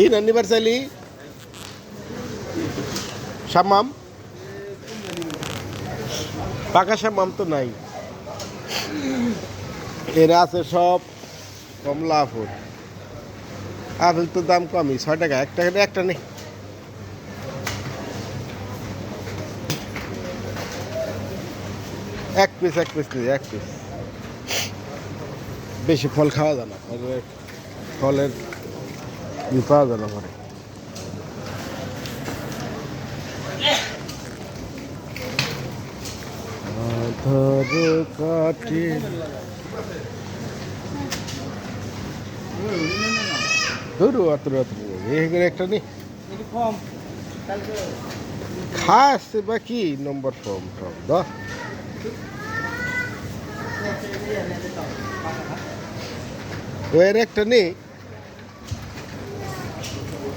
ಏನ್ anniversary. শামাম পাকা শামাম তো নাই এরা আছে সব কমলা ফুল আপেল তো দাম কমই ছয় টাকা এক টাকা একটা নেই এক পিস এক পিস নিয়ে এক পিস বেশি ফল খাওয়া যায় না ফলের পাওয়া যায় না পরে আধার কাটি ধরু অত রাত এই করে একটা কালকে খাস বা কি নম্বর ফর্ম ফর্ম দ ওর একটা নেই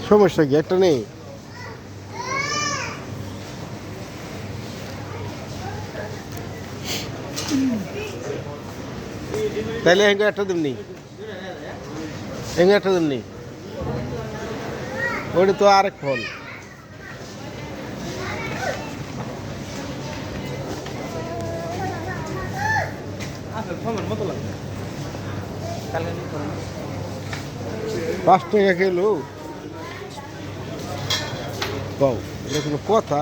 সমস্যা কি? একটা নেই? তাহলে হেঙ্গে একটা দিমনি হেঙ্গে একটা দিমনি ওটা তো আরেক ফল পাঁচ টাকা কিলো? পাও এটা কোনো কথা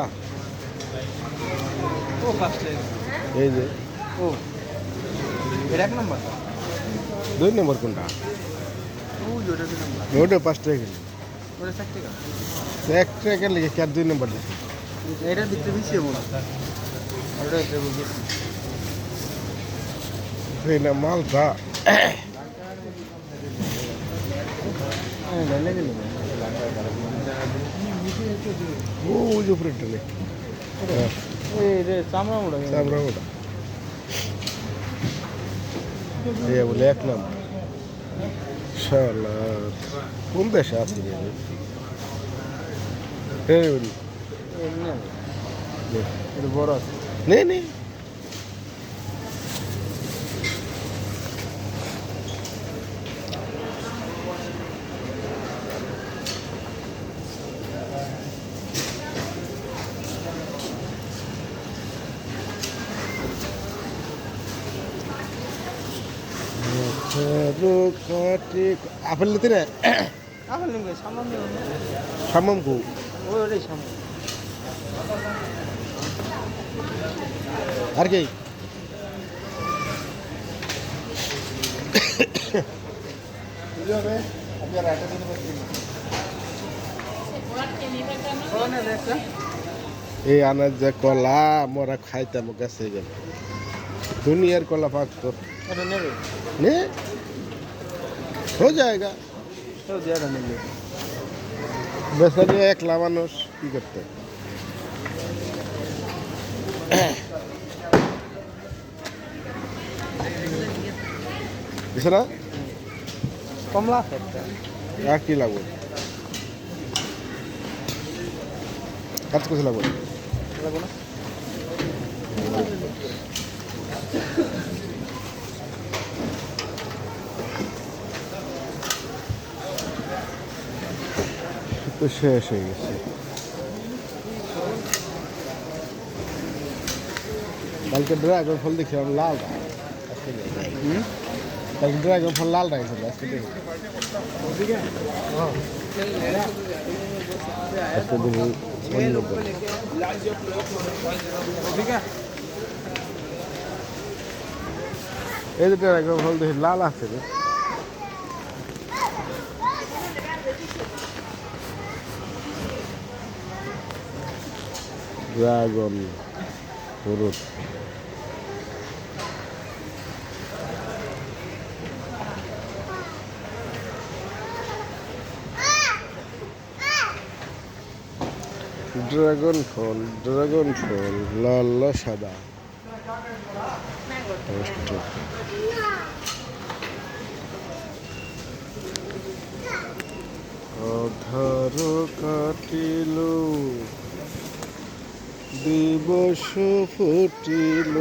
ও ফার্স্টে এই যে ও এটা এক নম্বর দুই নম্বর কোনটা ও ওটা দুই নম্বর ওটা পাঁচ টাকা কিলো ওটা ষাট টাকা এক টাকা লেগে চার দুই নম্বর দিচ্ছে এটা দিতে বেশি মনে হয় ওটা দেবো বেশি এই না মালটা হ্যাঁ ভালো লাগে ও ওই যে উপরে টানে হ্যাঁ, এই রে চামড়া মোড়া আমরা ওটা এই বলে এক নম্বর শালা কোন দেশে আছে রে এই বলি এটা বড় আছে নে নে কাটি আপেল নিতে রে আপেল নিবে সামনে। নিবে সামাম কু? ওই ওটাই সামনে। আর কি এই আনার যে কলা মোরা খাইতাম গাছে গেল। দুনিয়ার কলা পাকতো এটা নেবে নে হয়ে যায়গা তো দেওয়াটা নেবে বেচারি একলা মানুষ কি করতে বুঝছে না কমলা আছে একটা আর কি লাগবে কাজ করছে লাগবে লাগবে না তো শেষ হয়ে গেছে। কালকে ড্রাগন ফল দেখছিলাম, লাল কালকে ড্রাগন ফল লাল রাখছিল আজকে আজকে দেখি অন্য ফল। এই ড্রাগন ফল দেখি লাল আছে রে ড্রাগন ফ্রুট ড্রাগন ফল ড্রাগন ফল লাল, সাদা। অধার কাটিল দিবস ফুটিল।